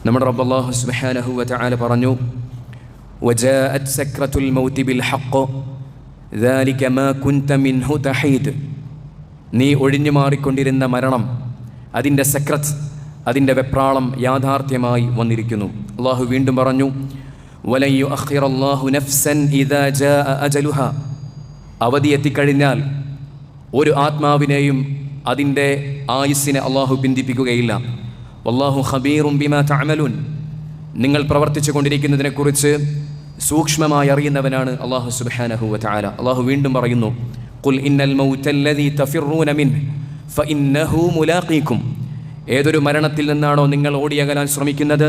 നമ്മുടെ റബ്ബല്ലാഹു സുബ്ഹാനഹു വതആല പറഞ്ഞു وجاءت سكرة الموت بالحق ذلك ما كنت منه تحيد നീ ഒഴിഞ്ഞു മാറിക്കൊണ്ടിരുന്ന മരണം അതിൻ്റെ സക്രത്ത് അതിൻ്റെ വെപ്രാളം യാഥാർത്ഥ്യമായി വന്നിരിക്കുന്നു അള്ളാഹു വീണ്ടും പറഞ്ഞു വലയ്യു അഖിറല്ലാഹു നഫ്സൻ ഇദാ ജാഅ അജലുഹ അവധി എത്തിക്കഴിഞ്ഞാൽ ഒരു ആത്മാവിനെയും അതിൻ്റെ ആയുസ്സിനെ അള്ളാഹു പിന്തിപ്പിക്കുകയില്ല വല്ലാഹു ഖബീറും ബിമാ തഅമലൂൻ. നിങ്ങൾ പ്രവർത്തിച്ചു കൊണ്ടിരിക്കുന്നതിനെക്കുറിച്ച് സൂക്ഷ്മമായി അറിയുന്നവനാണ് അള്ളാഹു സുബ്ഹാനഹു വതആല. അള്ളാഹു വീണ്ടും പറയുന്നു ഖുൽ ഇന്നൽ മൗതല്ലദീ തഫിറൂന മിൻ ഫഇന്നഹു മുലാഖീകും ഏതൊരു മരണത്തിൽ നിന്നാണോ നിങ്ങൾ ഓടിയകലാൻ ശ്രമിക്കുന്നത്?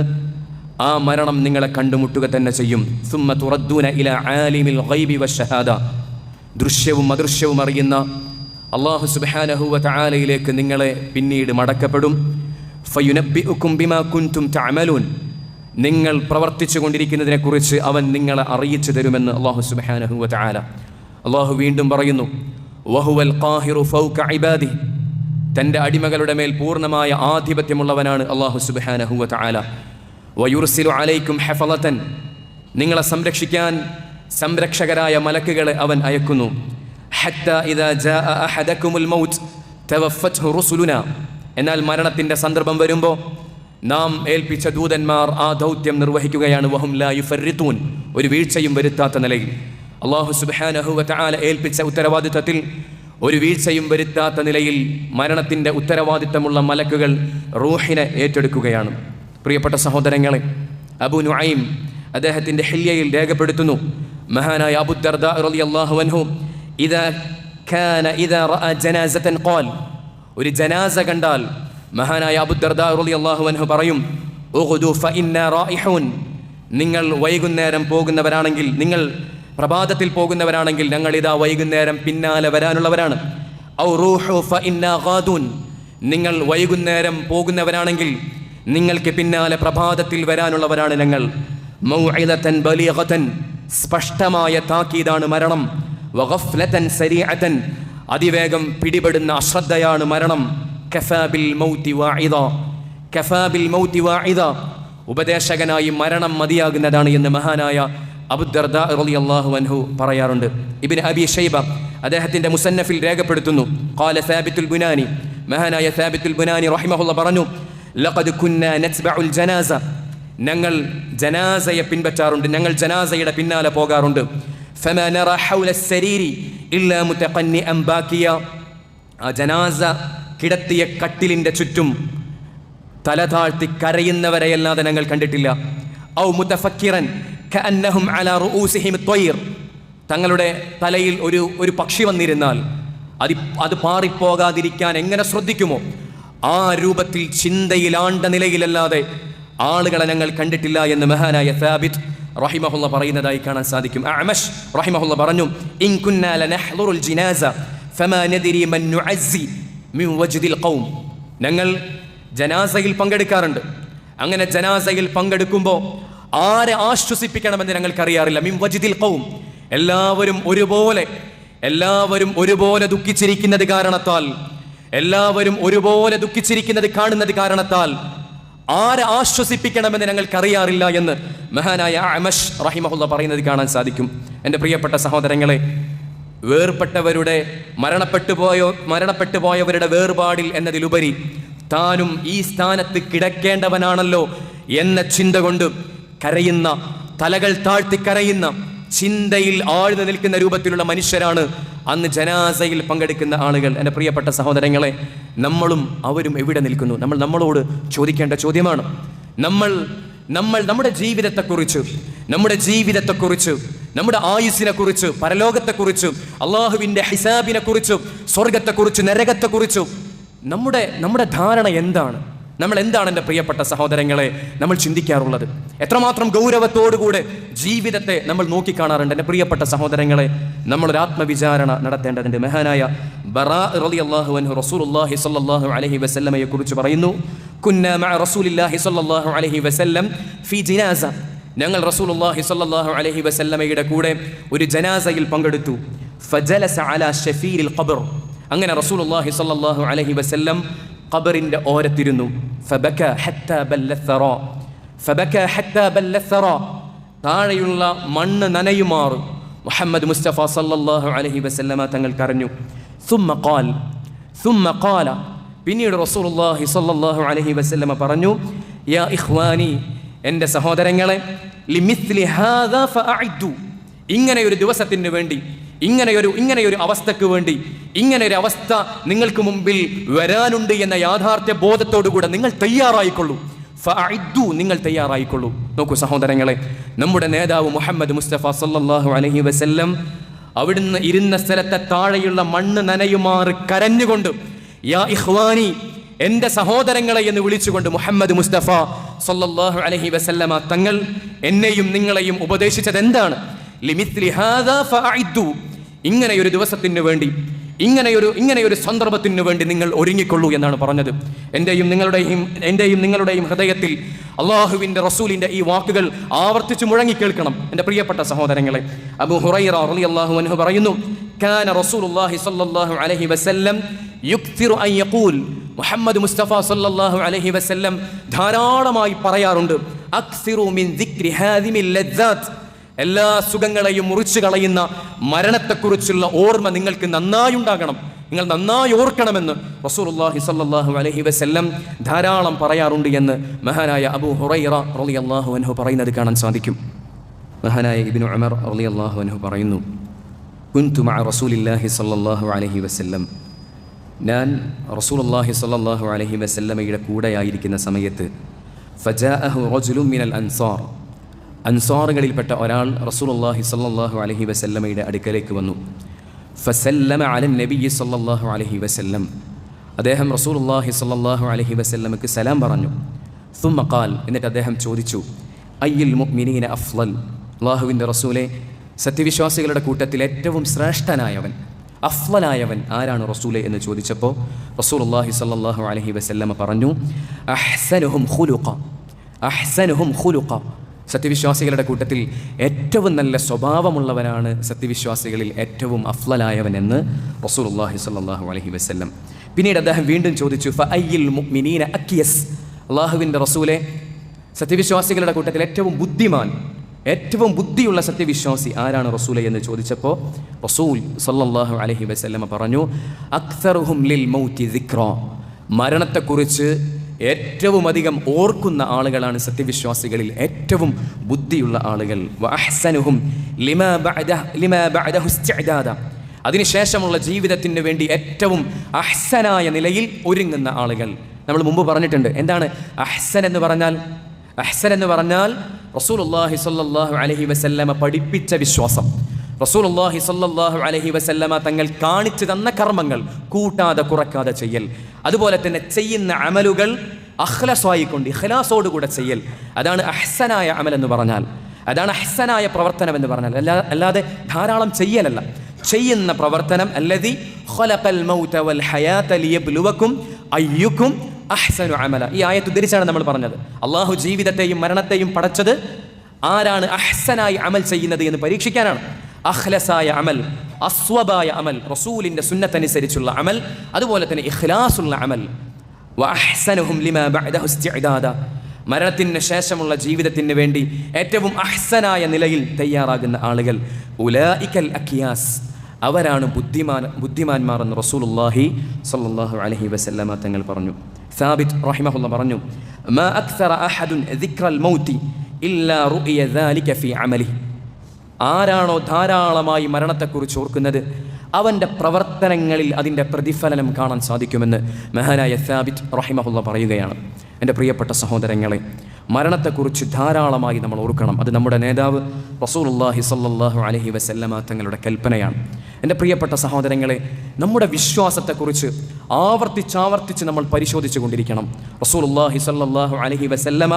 ആ മരണം നിങ്ങളെ കണ്ടുമുട്ടുക തന്നെ ചെയ്യും. സുമ്മ തുറദ്ദൂന ഇല ആലിമിൽ ഗൈബി വശഹാദ ദൃശ്യവും അദൃശ്യവും അറിയുന്ന അള്ളാഹു സുബ്ഹാനഹു വതആലയിലേക്ക് നിങ്ങളെ പിന്നീട് മടക്കപ്പെടും. ഫയുനബ്ബിഉക്കും ബിമാ കുൻതും തഅമലൂൻ. നിങ്ങൾ പ്രവർത്തിച്ചു കൊണ്ടിരിക്കുന്നതിനെക്കുറിച്ച് അവൻ നിങ്ങളെ അറിയിച്ചു തരുമെന്ന് അള്ളാഹു സുബ്ഹാനഹു വതആല അള്ളാഹു വീണ്ടും പറയുന്നു വഹുവൽ ഖാഹിറു ഫൗക ഇബാദി. തന്റെ അടിമകളുടെ മേൽ പൂർണമായ ആധിപത്യമുള്ളവനാണ് അള്ളാഹു സുബ്ഹാനഹു വതആല വയുർസിലു അലൈക്കും ഹഫലതൻ നിങ്ങളെ സംരക്ഷിക്കാൻ സംരക്ഷകരായ മലക്കുകളെ അവൻ അയക്കുന്നു. ഹത്ത ഇദാ ജാഅ അഹദക്കുമുൽ മൗത്ത് തവഫത്ഹു റുസുലുന. എന്നാൽ മരണത്തിന്റെ സന്ദർഭം വരുമ്പോൾ നാം ഏൽപ്പിച്ച ദൂതന്മാർ ആ ദൗത്യം നിർവഹിക്കുകയാണ്. വഹും ഒരു വീഴ്ചയും വരുത്താത്ത നിലയിൽ. അള്ളാഹു സുബ്ഹാനഹു വതആല ഏൽപ്പിച്ച ഉത്തരവാദിത്തത്തിൽ ഒരു വീഴ്ചയും വരുത്താത്ത നിലയിൽ മരണത്തിന്റെ ഉത്തരവാദിത്തമുള്ള മലക്കുകൾ റൂഹിനെ ഏറ്റെടുക്കുകയാണ്. പ്രിയപ്പെട്ട സഹോദരങ്ങളെ അബു നുഐം അദ്ദേഹത്തിന്റെ ഹില്യയിൽ രേഖപ്പെടുത്തുന്നു. മഹാനായ അബു ദർദ റളിയല്ലാഹു അൻഹു ഇദാ കാന ഇദാ റഅ ജനാസതൻ ഖാൽ ഒരു ജനാസ കണ്ടാൽ മഹാനായ അബു ദർദ റളിയല്ലാഹു അൻഹു പറയും നിങ്ങൾ വൈകുന്നേരം പോകുന്നവരാണെങ്കിൽ നിങ്ങൾ പ്രഭാതത്തിൽ പോകുന്നവരാണെങ്കിൽ ഞങ്ങൾ ഇതാ വൈകുന്നേരം പിന്നാലെ വരാനുള്ളവരാണ്. ഔ റൂഹു നിങ്ങൾ വൈകുന്നേരം പോകുന്നവരാണെങ്കിൽ നിങ്ങൾക്ക് പിന്നാലെ പ്രഭാതത്തിൽ വരാനുള്ളവരാണ് ഞങ്ങൾ. മൗഇലതൻ സ്പഷ്ടമായ താക്കീതാണ് മരണം. വഗഫ്ലതൻ സരീഅതൻ. അതിവേഗം പിടിപെടുന്ന അശ്രദ്ധയാണ് മരണം. കഫാബിൽ മൗതി വാഇദ. കഫാബിൽ മൗതി വാഇദ. ഉപദേശകനായി മരണം മതിയാകുന്നതാണ് എന്ന് മഹാനായ അബുദർദ റളിയല്ലാഹു അൻഹു പറയാറുണ്ട്. ഇബ്നു അബി ഷൈബ അദ്ദേഹത്തിന്റെ മുസന്നഫിൽ രേഖപ്പെടുത്തുന്നു. ഖാല സാബിത്തുൽ ബുനാനി. മഹാനായ സാബിത്തുൽ ബുനാനി റഹിമഹുള്ള പറഞ്ഞു ലഖദ് കുന്ന നത്ബഉൽ ജനാസ. ഞങ്ങൾ ജനാസയെ പിൻപറ്റാറുണ്ട് ഞങ്ങൾ ജനാസയുടെ പിന്നാലെ പോകാറുണ്ട്. ഫമാ നറ ഹൗല സരീരി ഇല്ലാ മുത്തഖന്നി അംബാക്കിയ ആ ജനാസ കിടത്തിയ കട്ടിലിന്റെ ചുറ്റും തലതാഴ്ത്തി കരയുന്നവരെയല്ലാതെ ഞങ്ങൾ കണ്ടിട്ടില്ല. ഔ മുതഫക്കിറൻ കഅന്നഹും അലാ റുഊസിഹിം ത്വയ്ർ. തങ്ങളുടെ തലയിൽ ഒരു ഒരു പക്ഷി വന്നിരുന്നാൽ അത് അത് പാറിപ്പോകാതിരിക്കാൻ എങ്ങനെ ശ്രദ്ധിക്കുമോ? ആ രൂപത്തിൽ ചിന്തയിലാണ്ട നിലയിലല്ലാതെ ആളുകളെ ഞങ്ങൾ കണ്ടിട്ടില്ല എന്ന് മഹാനായ സാബിത്ത് റഹിമഹുള്ള പറയുന്നതായി കാണാൻ സാധിക്കും. അമഷ് റഹിമഹുള്ള പറഞ്ഞു ഇൻ കുന്നാ ലനഹ്ളുറുൽ ജിനാസ ഖൗം. ഞങ്ങൾ ജനാസയിൽ പങ്കെടുക്കാറുണ്ട്. അങ്ങനെ ജനാസയിൽ പങ്കെടുക്കുമ്പോൾ ആരെ ആശ്വസിപ്പിക്കണമെന്ന് ഞങ്ങൾക്കറിയാറില്ല. മിൻ വജ്ദിൽ ഖൗം. എല്ലാവരും ഒരുപോലെ എല്ലാവരും ഒരുപോലെ ദുഃഖിച്ചിരിക്കുന്നത് കാരണത്താൽ എല്ലാവരും ഒരുപോലെ ദുഃഖിച്ചിരിക്കുന്നത് കാണുന്നത് കാരണത്താൽ ആരെ ആശ്വസിപ്പിക്കണമെന്ന് ഞങ്ങൾക്കറിയാറില്ല എന്ന് മഹാനായ അമഷ് റഹിമഹുല്ല പറയുന്നത് കാണാൻ സാധിക്കും. എന്റെ പ്രിയപ്പെട്ട സഹോദരങ്ങളെ വേർപെട്ടവരുടെ മരണപ്പെട്ടു പോയോ മരണപ്പെട്ടു പോയവരുടെ വേർപാടിൽ എന്നതിലുപരി താനും ഈ സ്ഥാനത്ത് കിടക്കേണ്ടവനാണല്ലോ എന്ന ചിന്ത കൊണ്ട് കരയുന്ന തലകൾ താഴ്ത്തി കരയുന്ന ചിന്തയിൽ ആഴ്ന്നു നിൽക്കുന്ന രൂപത്തിലുള്ള മനുഷ്യരാണ് അന്ന് ജനാസയിൽ പങ്കെടുക്കുന്ന ആളുകൾ. എന്റെ പ്രിയപ്പെട്ട സഹോദരങ്ങളെ നമ്മളും അവരും എവിടെ നിൽക്കുന്നു? നമ്മൾ നമ്മളോട് ചോദിക്കേണ്ട ചോദ്യമാണ്. നമ്മൾ നമ്മൾ നമ്മുടെ ജീവിതത്തെക്കുറിച്ച് നമ്മുടെ ജീവിതത്തെക്കുറിച്ച് നമ്മുടെ ആയുസ്സിനെക്കുറിച്ച് പരലോകത്തെക്കുറിച്ച് അള്ളാഹുവിന്റെ ഹിസാബിനെ ഹിസാബിനെക്കുറിച്ച് സ്വർഗത്തെക്കുറിച്ച് നരകത്തെക്കുറിച്ച് നമ്മുടെ നമ്മുടെ ധാരണ എന്താണ്? നമ്മൾ എന്താണ് എന്റെ പ്രിയപ്പെട്ട സഹോദരങ്ങളെ നമ്മൾ ചിന്തിക്കാറുള്ളത്? എത്രമാത്രം ഗൗരവത്തോടുകൂടെ ജീവിതത്തെ നമ്മൾ നോക്കിക്കാണാറുണ്ട് എന്റെ പ്രിയപ്പെട്ട സഹോദരങ്ങളെ? നമ്മളൊരു ആത്മവിചാരണ നടത്തേണ്ടതിന്റെ മെഹാനായ ബറാ റലി അള്ളാഹു അൻഹു റസൂലുള്ളാഹി സ്വല്ലല്ലാഹു അലൈഹി വസല്ലമയെ കുറിച്ച് പറയുന്നു മഅ റസൂലില്ലാഹി അലൈഹി വസല്ലം ഞങ്ങൾ റസൂലുള്ളാഹി സ്വല്ലല്ലാഹു അലൈഹി വസല്ലമയുടെ കൂടെ ഒരു ജനാസയിൽ പങ്കെടുത്തു. ഫജലസ അലാ ഷഫീരിൽ ഖബർ. അങ്ങനെ റസൂലുള്ളാഹി സ്വല്ലല്ലാഹു അലൈഹി വസല്ലം ഖബറിന്റെ ഓരത്തിരുന്നു. ഫബക ഹത്ത ബല്ലസറ ഫബക താഴെയുള്ള മണ്ണ് നനയുമാറു മുഹമ്മദ് മുസ്തഫ സല്ലല്ലാഹു അലഹി വസല്ലമ തങ്ങൾ കരഞ്ഞു സുമ്മ ഖാൽ. സുമ്മ ഖാല. പിന്നീട് റസൂലുള്ളാഹി സല്ലല്ലാഹു അലഹി വസല്ലമ പറഞ്ഞു യാ ഇഖ്വാനി എന്റെ സഹോദരങ്ങളെ ലിമിത്ലി ഇങ്ങനെ ഒരു ദിവസത്തിന് വേണ്ടി ഇങ്ങനെ ഇങ്ങനെയൊരു അവസ്ഥയ്ക്ക് അവസ്ഥക്ക് വേണ്ടി ഇങ്ങനെ ഒരു അവസ്ഥ നിങ്ങൾക്ക് മുമ്പിൽ വരാനുണ്ട് എന്ന യാഥാർത്ഥ്യ ബോധത്തോടുകൂടെ നിങ്ങൾ തയ്യാറായിക്കൊള്ളൂ. ഫഅഇദ്ദു നിങ്ങൾ തയ്യാറായിക്കൊള്ളൂ. നോക്കൂ സഹോദരങ്ങളെ നമ്മുടെ നേതാവ് മുഹമ്മദ് മുസ്തഫ സല്ലല്ലാഹു അലഹി വസല്ലം അവിടുന്ന് ഇരുന്ന സ്ഥലത്തെ താഴെയുള്ള മണ്ണ് നനയുമാറ് കരഞ്ഞുകൊണ്ട് യാ ഇഹ്വാനി എന്റെ സഹോദരങ്ങളെ എന്ന് വിളിച്ചുകൊണ്ട് മുഹമ്മദ് മുസ്തഫ സല്ലല്ലാഹു അലഹി വസല്ലമ തങ്ങൾ എന്നെയും നിങ്ങളെയും ഉപദേശിച്ചത് എന്താണ് ലിമിത്ലി ഹാദാ ഫഅഇദ്ദു ഇങ്ങനെ ഒരു ദിവസത്തിന് വേണ്ടി ഇങ്ങനെയൊരു ഇങ്ങനെയൊരു സന്ദർഭത്തിന് വേണ്ടി നിങ്ങൾ ഒരുങ്ങിക്കൊള്ളൂ എന്നാണ് പറഞ്ഞത്. എന്റെയും നിങ്ങളുടെയും എന്റെയും നിങ്ങളുടെയും ഹൃദയത്തിൽ അള്ളാഹുവിന്റെ റസൂലിന്റെ ഈ വാക്കുകൾ ആവർത്തിച്ച് മുഴങ്ങി കേൾക്കണം. എന്റെ പ്രിയപ്പെട്ട സഹോദരങ്ങളെ അബു ഹുറൈറ റളിയല്ലാഹു അൻഹു പറയുന്നു കാന റസൂലുള്ളാഹി സ്വല്ലല്ലാഹു അലൈഹി വസല്ലം യുക്തിറു അൻ യഖൂൽ. മുഹമ്മദ് മുസ്തഫ സല്ലല്ലാഹു അലൈഹി വസല്ലം ധാരാളമായി പറയാറുണ്ട് അക്സിറു മിൻ ദിക്രി ഹാദിമിൽ ലദ്ദാത്ത്. എല്ലാ സുഖങ്ങളെയും മുറിച്ചു കളയുന്ന മരണത്തെക്കുറിച്ചുള്ള ഓർമ്മ നിങ്ങൾക്ക് നന്നായി ഉണ്ടാകണം. നിങ്ങൾ നന്നായി ഓർക്കണമെന്ന് റസൂലുള്ളാഹി സ്വല്ലല്ലാഹു അലൈഹി വസല്ലം ധാരാളം പറയാറുണ്ട് എന്ന് മഹാനായ അബൂ ഹുറൈറ റളിയല്ലാഹു അൻഹു പറയുന്നത് കാണാൻ സാധിക്കും. മഹാനായ ഇബ്നു ഉമർ റളിയല്ലാഹു അൻഹു പറയുന്നു കുൻതു മഅ റസൂലില്ലാഹി സ്വല്ലല്ലാഹു അലൈഹി വസല്ലം. ഞാൻ റസൂലുള്ളാഹി സ്വല്ലല്ലാഹു അലൈഹി വസല്ലമയുടെ കൂടെയായിരിക്കുന്ന സമയത്ത് ഫജാഅഹു റജുലുൻ മിനൽ അൻസാർ അൻസാറുകളിൽപ്പെട്ട ഒരാൾ റസൂലുള്ളാഹി സ്വല്ലല്ലാഹു അലൈഹി വസല്ലമയുടെ അടുക്കലേക്ക് വന്നു. ഫസല്ലമ അലൻ നബി സല്ലാഹു അലൈഹി വസല്ലം. അദ്ദേഹം റസൂലുള്ളാഹി സ്വല്ലല്ലാഹു അലൈഹി വസല്ലമക്ക് സലാം പറഞ്ഞു. സുമ്മക്കാൽ എന്നിട്ട് അദ്ദേഹം ചോദിച്ചു അയ്യിൽ മുഅ്മിനീന അഫ്ലൽ അള്ളാഹുവിന്റെ റസൂലെ സത്യവിശ്വാസികളുടെ കൂട്ടത്തിൽ ഏറ്റവും ശ്രേഷ്ഠനായവൻ അഫ്ലനായവൻ ആരാണ് റസൂലെ എന്ന് ചോദിച്ചപ്പോൾ റസൂൽ അള്ളാഹി സല്ലാഹു അലഹി വസല്ലമ പറഞ്ഞു അഹ്സനുഹും ഹുലുഖ അഹ്സനുഹും ഹുലുഖ സത്യവിശ്വാസികളുടെ കൂട്ടത്തിൽ ഏറ്റവും നല്ല സ്വഭാവമുള്ളവനാണ് സത്യവിശ്വാസികളിൽ ഏറ്റവും അഫ്ലലായവൻ എന്ന് റസൂലുള്ളാഹി സ്വല്ലല്ലാഹു അലൈഹി വസല്ലം. പിന്നീട് അദ്ദേഹം വീണ്ടും ചോദിച്ചു ഫഅയ്യിൽ മുഅ്മിനീന അള്ളാഹുവിന്റെ റസൂലെ സത്യവിശ്വാസികളുടെ കൂട്ടത്തിൽ ഏറ്റവും ബുദ്ധിമാൻ ഏറ്റവും ബുദ്ധിയുള്ള സത്യവിശ്വാസി ആരാണ് റസൂലെ എന്ന് ചോദിച്ചപ്പോൾ റസൂൽ സല്ലല്ലാഹു അലൈഹി വസല്ലമ പറഞ്ഞു അക്സറുഹും ലിൽ മൗതി ദിക്റ. മരണത്തെക്കുറിച്ച് ഏറ്റവും അധികം ഓർക്കുന്ന ആളുകളാണ് സത്യവിശ്വാസികളിൽ ഏറ്റവും ബുദ്ധിയുള്ള ആളുകൾ. അതിനുശേഷമുള്ള ജീവിതത്തിന് വേണ്ടി ഏറ്റവും അഹ്സനായ നിലയിൽ ഒരുങ്ങുന്ന ആളുകൾ. നമ്മൾ മുമ്പ് പറഞ്ഞിട്ടുണ്ട് എന്താണ് അഹ്സൻ എന്ന് പറഞ്ഞാൽ? അഹ്സൻ എന്ന് പറഞ്ഞാൽ റസൂൽ അള്ളാഹി സ്വല്ലല്ലാഹു അലഹി വസല്ലമ പഠിപ്പിച്ച വിശ്വാസം. റസൂലുള്ളാഹി സല്ലല്ലാഹു അലൈഹി വസല്ലമ തങ്ങൾ കാണിച്ചു തന്ന കർമ്മങ്ങൾ കൂട്ടാതെ കുറക്കാതെ ചെയ്യൽ. അതുപോലെ തന്നെ ചെയ്യുന്ന അമലുകൾ അഖ്ലസായിക്കൊണ്ട് ഇഖ്ലാസോടുകൂടെ ചെയ്യൽ. അതാണ് അഹ്സനായ അമൽ എന്ന് പറഞ്ഞാൽ. അതാണ് അഹ്സനായ പ്രവർത്തനം എന്ന് പറഞ്ഞാൽ. അല്ലാ അല്ലാതെ ധാരാളം ചെയ്യലല്ല. ചെയ്യുന്ന പ്രവർത്തനം അല്ലതി ഖലഖൽ മൗത വൽ ഹയാത ലിയബ്ലുവക്കും അയ്യുക്കും അഹ്സനു അമല. ഈ ആയത്ത് ഉദ്ധരിച്ചാണ് നമ്മൾ പറഞ്ഞത്. അള്ളാഹു ജീവിതത്തെയും മരണത്തെയും പടച്ചത് ആരാണ് അഹ്സനായി അമൽ ചെയ്യുന്നത് എന്ന് പരീക്ഷിക്കാനാണ്. അഖ്ലസായ അമൽ അസ്വബായ അമൽ റസൂലിന്റെ സുന്നത്തനുസരിച്ചുള്ള അമൽ അതുപോലെ തന്നെ ഇഖ്ലാസുള്ള അമൽ വഅഹ്സനുഹും ലിമാ ബഅദഹു ഇസ്തിഅദാദ മരണത്തിന് ശേഷമുള്ള ജീവിതത്തിന് വേണ്ടി ഏറ്റവും അഹ്സനായ നിലയിൽ തയ്യാറാകുന്ന ആളുകൾ ഉലായിക്കൽ അക്കിയാസ് അവരാണ് ബുദ്ധിമാൻ ബുദ്ധിമാന്മാർ എന്ന് റസൂലുള്ളാഹി സ്വല്ലല്ലാഹു അലൈഹി വസല്ലമ തങ്ങൾ പറഞ്ഞു. സാബിത് റഹിമഹുല്ല പറഞ്ഞു മാ അക്സറ അഹദുൻ ദിക്റൽ മൗതി ഇല്ലാ റുഇയ ദാലിക ഫീ അമലിഹി. ആരാണോ ധാരാളമായി മരണത്തെക്കുറിച്ച് ഓർക്കുന്നത് അവന്റെ പ്രവർത്തനങ്ങളിൽ അതിന്റെ പ്രതിഫലനം കാണാൻ സാധിക്കുമെന്ന് മെഹനായ സാബിറ്റ് റഹിമഹുല്ല പറയുകയാണ്. എന്റെ പ്രിയപ്പെട്ട സഹോദരങ്ങളെ മരണത്തെക്കുറിച്ച് ധാരാളമായി നമ്മൾ ഓർക്കണം. അത് നമ്മുടെ നേതാവ് റസൂലുള്ളാഹി സ്വല്ലല്ലാഹു അലൈഹി വസല്ലമ തങ്ങളുടെ കൽപ്പനയാണ്. എന്റെ പ്രിയപ്പെട്ട സഹോദരങ്ങളെ നമ്മുടെ വിശ്വാസത്തെക്കുറിച്ച് ആവർത്തിച്ചാവർത്തിച്ച് നമ്മൾ പരിശോധിച്ചു കൊണ്ടിരിക്കണം റസൂലുള്ളാഹി സ്വല്ലല്ലാഹു അലഹി വസല്ലമ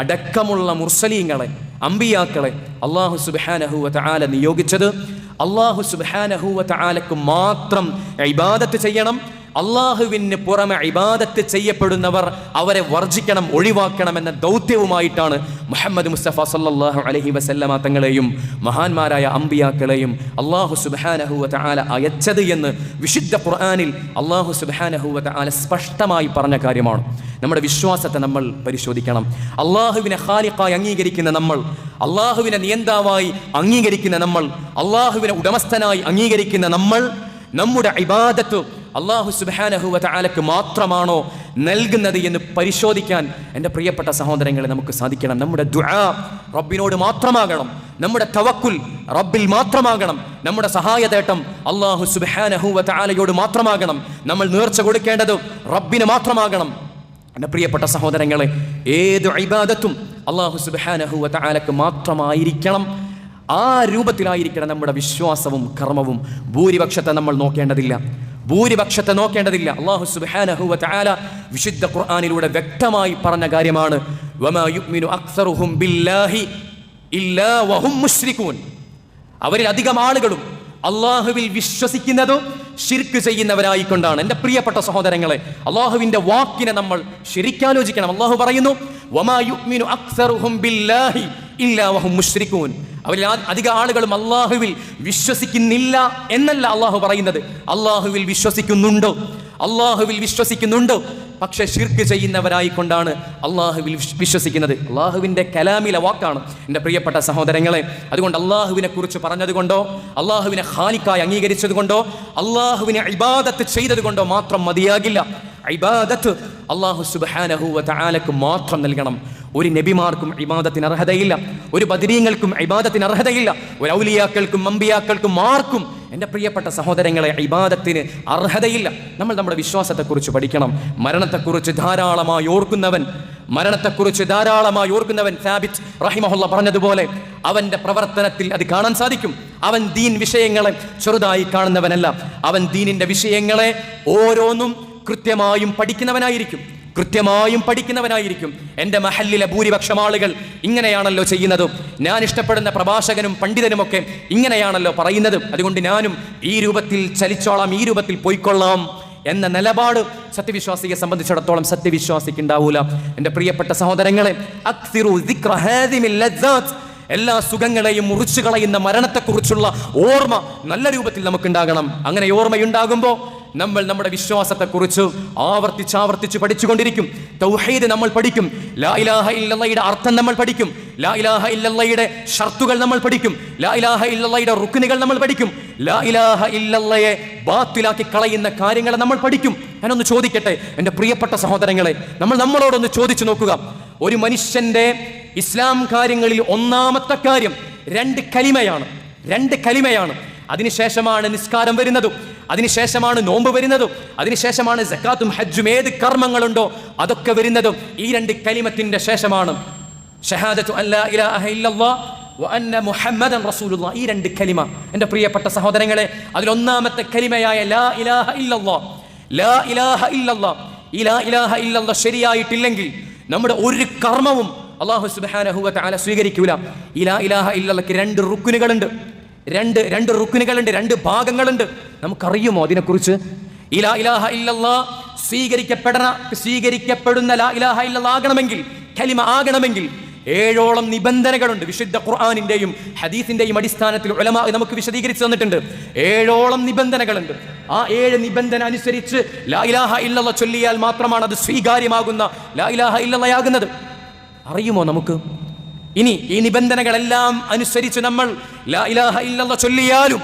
അടക്കമുള്ള മുർസലീങ്ങളെ അമ്പിയാക്കളെ അള്ളാഹു സുബാനഹുവത്ത് ആല നിയോഗിച്ചത്. അള്ളാഹു സുബാനഹുവത്ത് തആലക്ക് മാത്രം ഇബാദത്ത് ചെയ്യണം. അള്ളാഹുവിന് പുറമെ ഇബാദത്ത് ചെയ്യപ്പെടുന്നവർ അവരെ വർജിക്കണം ഒഴിവാക്കണം എന്ന ദൗത്യവുമായിട്ടാണ് മുഹമ്മദ് മുസ്തഫ സല്ലല്ലാഹു അലഹി വസല്ലമ തങ്ങളെയും മഹാന്മാരായ അമ്പിയാക്കളെയും അള്ളാഹു സുബ്ഹാനഹു ആല അയച്ചത് എന്ന് വിശുദ്ധ ഖുർആാനിൽ അള്ളാഹു സുബ്ഹാനഹു ആല സ്പഷ്ടമായി പറഞ്ഞ കാര്യമാണ്. നമ്മുടെ വിശ്വാസത്തെ നമ്മൾ പരിശോധിക്കണം. അള്ളാഹുവിനെ ഖാലിഖായി അംഗീകരിക്കുന്ന നമ്മൾ അള്ളാഹുവിനെ നിയന്താവായി അംഗീകരിക്കുന്ന നമ്മൾ അള്ളാഹുവിനെ ഉടമസ്ഥനായി അംഗീകരിക്കുന്ന നമ്മൾ നമ്മുടെ ഇബാദത്ത് അള്ളാഹു സുബാനഹുവ താലക്ക് മാത്രമാണോ നൽകുന്നത് എന്ന് പരിശോധിക്കാൻ എന്റെ പ്രിയപ്പെട്ട സഹോദരങ്ങളെ നമുക്ക് സാധിക്കണം. നമ്മുടെ ദുആ റബ്ബിനോട് മാത്രമാകണം. നമ്മുടെ തവക്കുൽ റബ്ബിൽ മാത്രമാകണം. നമ്മുടെ സഹായതേട്ടം അള്ളാഹു സുബാനഹുവ താലയോട് മാത്രമാകണം. നമ്മൾ നേർച്ച കൊടുക്കേണ്ടത് റബ്ബിന് മാത്രമാകണം. എന്റെ പ്രിയപ്പെട്ട സഹോദരങ്ങളെ ഏത് ഇബാദത്തും അള്ളാഹു സുബാനഹുവ താലക്ക് മാത്രമായിരിക്കണം. ആ രൂപത്തിലായിരിക്കണം നമ്മുടെ വിശ്വാസവും കർമ്മവും. ഭൂരിപക്ഷത്തെ നമ്മൾ നോക്കേണ്ടതില്ല. ഭൂരിപക്ഷത്തെ നോക്കേണ്ടതില്ല. അള്ളാഹു വതആല വിശുദ്ധ ഖുർആാനിലൂടെ വ്യക്തമായി പറഞ്ഞ കാര്യമാണ്. അവരിൽ അധികം ആളുകളും അള്ളാഹുവിൽ വിശ്വസിക്കുന്നതും ഷിർക്ക് ചെയ്യുന്നവരായിക്കൊണ്ടാണ്. എന്റെ പ്രിയപ്പെട്ട സഹോദരങ്ങളെ അള്ളാഹുവിന്റെ വാക്കിനെ നമ്മൾ ശരിക്കാലോചിക്കണം. അള്ളാഹു പറയുന്നു വമാ യുഅ്മിനു അക്സറുഹും ബില്ലാഹി ഇല്ലാ വഹും മുശ്രികൂൻ അവരിൽ അധിക ആളുകളും അള്ളാഹുവിൽ വിശ്വസിക്കുന്നില്ല എന്നല്ല അള്ളാഹു പറയുന്നത്. അള്ളാഹുവിൽ വിശ്വസിക്കുന്നുണ്ടോ? അള്ളാഹുവിൽ വിശ്വസിക്കുന്നുണ്ടോ? പക്ഷെ ഷിർക്ക് ചെയ്യുന്നവരായിക്കൊണ്ടാണ് അള്ളാഹുവിൽ വിശ്വ- വിശ്വസിക്കുന്നത്. അള്ളാഹുവിന്റെ കലാമിലെ വാക്കാണ് എന്റെ പ്രിയപ്പെട്ട സഹോദരങ്ങളെ. അതുകൊണ്ട് അള്ളാഹുവിനെ കുറിച്ച് പറഞ്ഞതുകൊണ്ടോ അള്ളാഹുവിനെ ഹാനിക്കായി അംഗീകരിച്ചതുകൊണ്ടോ അള്ളാഹുവിനെ ഇബാദത്ത് ചെയ്തതുകൊണ്ടോ മാത്രം മതിയാകില്ല. ഇബാദത്ത് അള്ളാഹു സുബ്ഹാനഹു വ തആലക്ക് മാത്രം നൽകണം. ഒരു നബിമാർക്കും ഇബാദത്തിന് അർഹതയില്ല. ഒരു ബദരീങ്ങൾക്കും ഇബാദത്തിന് അർഹതയില്ല. ഒരു ഔലിയാക്കൾക്കും അമ്പിയാക്കൾക്കും മാർക്കും എന്റെ പ്രിയപ്പെട്ട സഹോദരങ്ങളെ ഇബാദത്തിന് അർഹതയില്ല. നമ്മൾ നമ്മുടെ വിശ്വാസത്തെക്കുറിച്ച് പഠിക്കണം. മരണത്തെക്കുറിച്ച് ധാരാളമായി ഓർക്കുന്നവൻ മരണത്തെക്കുറിച്ച് ധാരാളമായി ഓർക്കുന്നവൻ സാബിത്ത് റഹിമഹുല്ല പറഞ്ഞതുപോലെ അവന്റെ പ്രവർത്തനത്തിൽ അത് കാണാൻ സാധിക്കും. അവൻ ദീൻ വിഷയങ്ങളെ ചെറുതായി കാണുന്നവനല്ല. അവൻ ദീനിന്റെ വിഷയങ്ങളെ ഓരോന്നും കൃത്യമായും പഠിക്കുന്നവനായിരിക്കും. കൃത്യമായും പഠിക്കുന്നവനായിരിക്കും. എന്റെ മഹല്ലിലെ ഭൂരിപക്ഷം ആളുകൾ ഇങ്ങനെയാണല്ലോ ചെയ്യുന്നതും. ഞാൻ ഇഷ്ടപ്പെടുന്ന പ്രഭാഷകനും പണ്ഡിതനുമൊക്കെ ഇങ്ങനെയാണല്ലോ പറയുന്നത്. അതുകൊണ്ട് ഞാനും ഈ രൂപത്തിൽ ചലിച്ചോളാം ഈ രൂപത്തിൽ പോയിക്കൊള്ളാം എന്ന നിലപാട് സത്യവിശ്വാസിയെ സംബന്ധിച്ചിടത്തോളം സത്യവിശ്വാസിക്ക് ഉണ്ടാവൂല എന്റെ പ്രിയപ്പെട്ട സഹോദരങ്ങളെ എല്ലാ സുഖങ്ങളെയും മുറിച്ചു കളയുന്ന മരണത്തെക്കുറിച്ചുള്ള ഓർമ്മ നല്ല രൂപത്തിൽ നമുക്കുണ്ടാകണം. അങ്ങനെ ഓർമ്മയുണ്ടാകുമ്പോൾ നമ്മൾ നമ്മുടെ വിശ്വാസത്തെക്കുറിച്ച് ആവർത്തിച്ച് ആവർത്തിച്ച് പഠിച്ചുകൊണ്ടിരിക്കും. തൗഹീദ് നമ്മൾ പഠിക്കും. ലാ ഇലാഹ ഇല്ലയുടെ അർത്ഥം നമ്മൾ പഠിക്കും. ലാ ഇലാഹ ഇല്ലയുടെ ഷർത്തുകൾ നമ്മൾ പഠിക്കും. ലാ ഇലാഹ ഇല്ലയുടെ റുക്കുനുകൾ നമ്മൾ പഠിക്കും. ലാ ഇലാഹ ഇല്ലയെ ബാത്തിലാക്കി കളയുന്ന കാര്യങ്ങൾ നമ്മൾ പഠിക്കും. ഞാനൊന്ന് ചോദിക്കട്ടെ എന്റെ പ്രിയപ്പെട്ട സഹോദരങ്ങളെ നമ്മൾ നമ്മളോടൊന്ന് ചോദിച്ചു നോക്കുക. ഒരു മനുഷ്യന്റെ ഇസ്ലാം കാര്യങ്ങളിൽ ഒന്നാമത്തെ കാര്യം രണ്ട് കലിമയാണ്. രണ്ട് കലിമയാണ്. അതിനുശേഷമാണ് നിസ്കാരം വരുന്നതും. അതിനുശേഷമാണ് നോമ്പ് വരുന്നതും അതിനുശേഷമാണ് ജക്കാത്തും ഹജ്ജും ഏത് കർമ്മങ്ങളുണ്ടോ അതൊക്കെ വരുന്നതും ഈ രണ്ട് കലിമത്തിന്റെ ശേഷമാണ്. ഷഹാദത്തു മുഹമ്മദൻ റസൂലുള്ള. ഈ രണ്ട് കലിമ. എന്റെ പ്രിയപ്പെട്ട സഹോദരങ്ങളെ അതിലൊന്നാമത്തെ കലിമയായ ലാ ഇലാഹ ഇല്ലല്ലാഹ് ലാ ഇലാഹ ഇല്ലല്ലാഹ് ഈ ലാ ഇലാഹ ഇല്ലല്ലാഹ് ശരിയായിട്ടില്ലെങ്കിൽ നമ്മുടെ ഒരു കർമ്മവും അള്ളാഹു സുബ്ഹാനഹു വ തആല സ്വീകരിക്കൂല. ഇലാ ഇലാഹ ഇല്ലല്ലക്ക് രണ്ട് റുക്കുനുകളുണ്ട് രണ്ട് രണ്ട് റുക്കിനുകളുണ്ട് രണ്ട് ഭാഗങ്ങളുണ്ട്. നമുക്കറിയുമോ അതിനെക്കുറിച്ച്? ഇലാ ഇലാഹ ഇല്ലല്ലാഹ് സ്വീകരിക്കപ്പെടണ സ്വീകരിക്കപ്പെടുന്ന ലാ ഇലാഹ ഇല്ലല്ലാഹ് ആകണമെങ്കിൽ കലിമ ആകണമെങ്കിൽ ഏഴോളം നിബന്ധനകളുണ്ട്. വിശുദ്ധ ഖുർആാനിന്റെയും ഹദീസിന്റെയും അടിസ്ഥാനത്തിൽ ഉലമാ നമുക്ക് വിശദീകരിച്ചു തന്നിട്ടുണ്ട്. ഏഴോളം നിബന്ധനകളുണ്ട്. ആ ഏഴ് നിബന്ധന അനുസരിച്ച് ലാ ഇലാഹ ഇല്ലല്ലാഹ് ചൊല്ലിയാൽ മാത്രമാണ് അത് സ്വീകാര്യമാകുന്ന ലാ ഇലാഹ ഇല്ലല്ലാഹ് അറിയുമോ നമുക്ക്? ഇനി ഈ നിബന്ധനകളെല്ലാം അനുസരിച്ച് നമ്മൾ ലാ ഇലാഹ ചൊല്ലിയാലും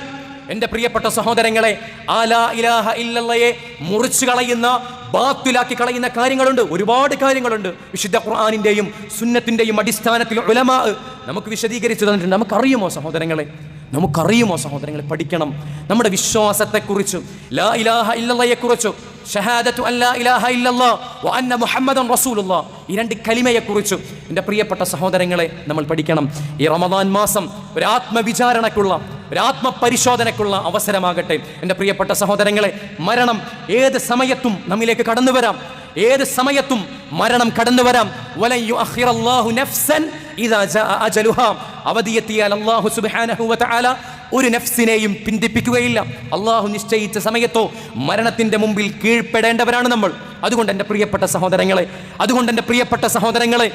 എന്റെ പ്രിയപ്പെട്ട സഹോദരങ്ങളെ ആ ലാ ഇലാഹ ഇല്ലല്ലയെ മുറിച്ചു കളയുന്ന ബാത്തിലാക്കി കളയുന്ന കാര്യങ്ങളുണ്ട്. ഒരുപാട് കാര്യങ്ങളുണ്ട്. വിശുദ്ധ ഖുർആാനിന്റെയും സുന്നത്തിന്റെയും അടിസ്ഥാനത്തിൽ ഉലമാ നമുക്ക് വിശദീകരിച്ചു തന്നിട്ടുണ്ട്. നമുക്കറിയുമോ സഹോദരങ്ങളെ? നമുക്കറിയുമോ സഹോദരങ്ങളെ പഠിക്കണം? നമ്മുടെ വിശ്വാസത്തെക്കുറിച്ചും ലാ ഇലാഹ ഇല്ലല്ലയെക്കുറിച്ച് ഷഹാദത്തു അല്ലാ ഇലാഹ ഇല്ലല്ലാഹ് വ അന്ന മുഹമ്മദൻ റസൂലുള്ള. ഈ രണ്ട് കലിമയെക്കുറിച്ച് എന്റെ പ്രിയപ്പെട്ട സഹോദരങ്ങളെ നമ്മൾ പഠിക്കണം. ഈ റമദാൻ മാസം ഒരു ആത്മവിചാരണക്കുള്ള ഒരു ആത്മപരിശോധനക്കുള്ള അവസരമാകട്ടെ. എന്റെ പ്രിയപ്പെട്ട സഹോദരങ്ങളെ മരണം ഏത് സമയത്തും നമ്മിലേക്ക് കടന്നു വരാം. ഏത് സമയത്തും മരണം കടന്നു വരാം. അവധിയെത്തിയാൽ അള്ളാഹു തആല ഒരു നഫ്സിനെയും പിന്തിപ്പിക്കുകയില്ല. അള്ളാഹു നിശ്ചയിച്ച സമയത്തോ മരണത്തിന്റെ മുമ്പിൽ കീഴ്പ്പെടേണ്ടവരാണ് നമ്മൾ. അതുകൊണ്ട് എന്റെ പ്രിയപ്പെട്ട സഹോദരങ്ങളെ അതുകൊണ്ട് എന്റെ പ്രിയപ്പെട്ട സഹോദരങ്ങളെ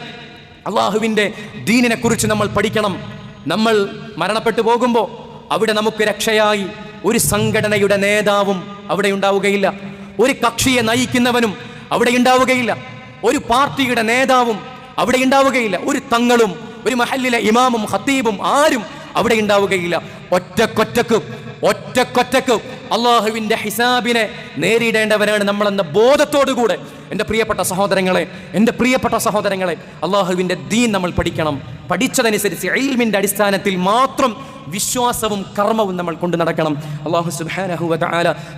അള്ളാഹുവിന്റെ ദീനിനെക്കുറിച്ച് നമ്മൾ പഠിക്കണം. നമ്മൾ മരണപ്പെട്ടു പോകുമ്പോൾ അവിടെ നമുക്ക് രക്ഷയായി ഒരു സംഘടനയുടെ നേതാവും അവിടെ ഉണ്ടാവുകയില്ല. ഒരു കക്ഷിയെ നയിക്കുന്നവനും അവിടെ ഉണ്ടാവുകയില്ല. ഒരു പാർട്ടിയുടെ നേതാവും അവിടെ ഉണ്ടാവുകയില്ല. ഒരു തങ്ങളും ഒരു മഹല്ലിലെ ഇമാമും ഹത്തീബും ആരും അവിടെ ഉണ്ടാവുകയില്ല. ഒറ്റക്കൊറ്റക്കും ഒറ്റക്കൊറ്റക്കും അള്ളാഹുവിന്റെ ഹിസാബിനെ നേരിടേണ്ടവരാണ് നമ്മളെന്ന ബോധത്തോടുകൂടെ. എന്റെ പ്രിയപ്പെട്ട സഹോദരങ്ങളെ എന്റെ പ്രിയപ്പെട്ട സഹോദരങ്ങളെ അള്ളാഹുവിന്റെ ദീൻ നമ്മൾ പഠിക്കണം. പഠിച്ചതനുസരിച്ച് ഇൽമിന്റെ അടിസ്ഥാനത്തിൽ മാത്രം വിശ്വാസവും കർമ്മവും നമ്മൾ കൊണ്ടു നടക്കണം. അള്ളാഹു സുബാനഹുവ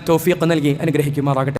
തോഫിയൊക്കെ നൽകി അനുഗ്രഹിക്കുമാറാകട്ടെ.